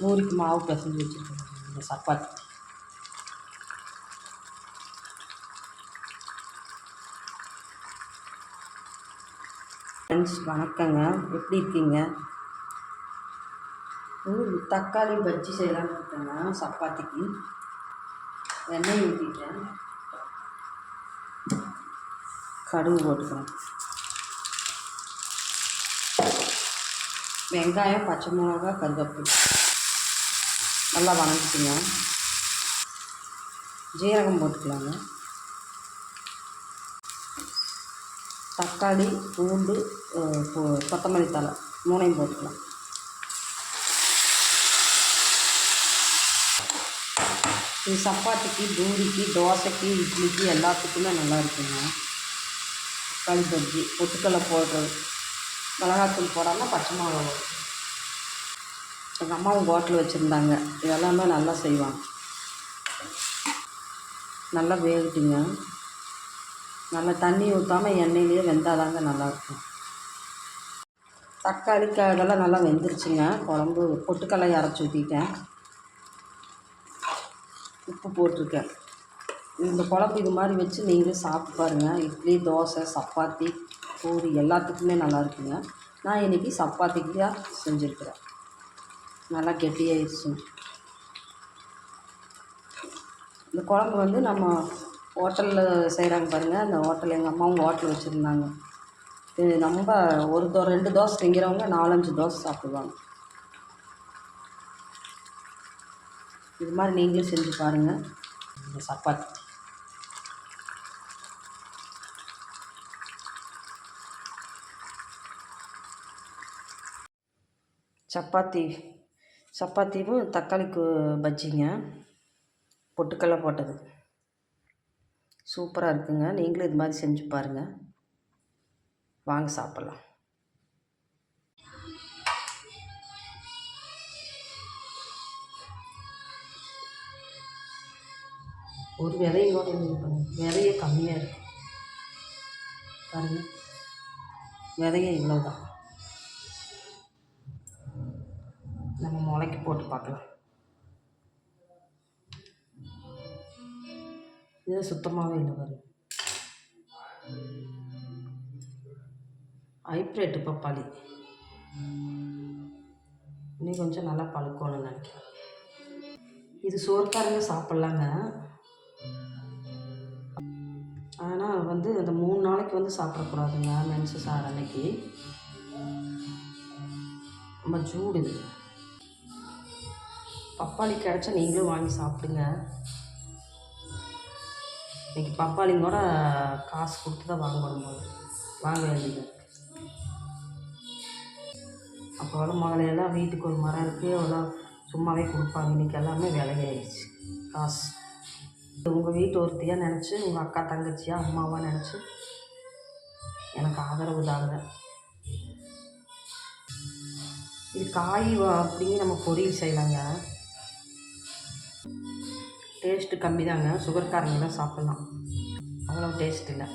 பூரிக்கு மாவு பிசைஞ்சு வச்சுருக்கேன். இந்த சப்பாத்தி. ஃப்ரெண்ட்ஸ் வணக்கங்க. எப்படி இருக்கீங்க? தக்காளி பஜ்ஜி செய்யலாம்னு இருக்கேங்க சப்பாத்திக்கு. எண்ணெய் ஊற்றிட்டேன் கடுகு போட்டுக்கிறேன் வெங்காயம் பச்சை மிளகா கருவேப்பிலை. நல்லா வணங்கிச்சுங்க ஜீரகம் போட்டுக்கலாங்க. தக்காளி பூண்டு கொத்தமல்லி தழை மூணையும் போட்டுக்கலாம். இது சப்பாத்திக்கு பூரிக்கு தோசைக்கு இட்லிக்கு எல்லாத்துக்குமே நல்லா இருக்குங்க. தக்காளி பஜ்ஜி பொட்டுக்கடலை போடுறது மிளகாத்தூள் போடாமல் பச்சை மிளகா போடுறது எங்கள் அம்மாவும் ஹோட்டல் வச்சுருந்தாங்க. இதெல்லாமே நல்லா செய்வாங்க. நல்லா வேகட்டுங்க நல்லா தண்ணி ஊற்றாமல் எண்ணெயிலேயே வெந்தாதாங்க நல்லாயிருக்கும். தக்காளி காயெல்லாம் நல்லா வெந்துருச்சுங்க. குழம்பு பொட்டுக்கடலை அரைச்சி ஊற்றிட்டேன் உப்பு போட்டிருக்கேன். இந்த குழம்பு இது மாதிரி வச்சு நீங்களும் சாப்பிட்டு பாருங்கள் இட்லி தோசை சப்பாத்தி பூரி எல்லாத்துக்குமே நல்லா இருக்குங்க. நான் இன்றைக்கி சப்பாத்திக்கு தான் செஞ்சுருக்கிறேன். நல்லா கெட்டியாயிடுச்சு இந்த குழம்பு வந்து நம்ம ஹோட்டலில் செய்கிறாங்க பாருங்கள் அந்த ஹோட்டல் எங்கள் அம்மாவும் ஹோட்டல் வச்சுருந்தாங்க. இது நம்ம ஒரு தோ ரெண்டு தோசை திங்கிறவங்க நாலஞ்சு தோசை சாப்பிடுவாங்க. இது மாதிரி நீங்களும் செஞ்சு பாருங்கள் இந்த சப்பாத்தி. சப்பாத்தி. சப்பாத்தியும் தக்காளிக்கு பஜ்ஜிங்க. பொட்டுக்கடலை போட்டது. சூப்பராக இருக்குங்க. நீங்களும் இது மாதிரி செஞ்சு பாருங்கள் வாங்க சாப்பிட்லாம். ஒரு விதையும் கூட விதையே கம்மியாக இருக்கு. பாருங்க. விதையே இவ்வளோதான் நம்ம முளைக்கு போட்டு பார்க்கலாம். இது சுத்தமாகவே இல்லை வரும் ஹைப்ரேட்டு பப்பாளி இன்னும் கொஞ்சம் நல்லா பழுக்கணும்னு நினைக்கிறேன். இது சோர்க்காரங்க சாப்பிட்லாங்க. ஆனால் வந்து அந்த மூணு நாளைக்கு வந்து சாப்பிடக்கூடாதுங்க மென்சு சார் அன்னைக்கு. ரொம்ப சூடு பப்பாளி கிடச்சா நீங்களும் வாங்கி சாப்பிடுங்க. இன்னைக்கு பப்பாளிங்க கூட காசு கொடுத்து தான் வாங்கணும் போது வாங்க வேண்டியது அப்போலாம் முதலையெல்லாம் வீட்டுக்கு ஒரு மரம் இருக்குது அதெல்லாம் சும்மாவே கொடுப்பாங்க. இன்றைக்கி எல்லாமே விலையாயிடுச்சு. காசு. உங்கள் வீட்டு ஒருத்தியாக நினச்சி உங்கள் அக்கா தங்கச்சியா அம்மாவா நினச்சி எனக்கு ஆதரவு தாங்க. இது காய் அப்படிங்க நம்ம பொரியல் செய்யலாங்க. டேஸ்ட்டு கம்மி தாங்க. சுகர்காரங்களாம் சாப்பிட்லாம். அவ்வளோ டேஸ்ட் இல்லை.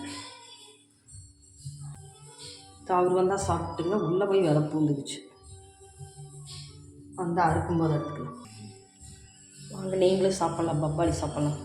அவர் வந்தால் சாப்பிட்டுங்க. உள்ளே போய் வெதை பூந்துக்குச்சு வந்தால் அறுக்கும்போது எடுத்துக்கலாம். வாங்க நீங்களும் சாப்பிட்லாம். பப்பாளி சாப்பிட்லாம்.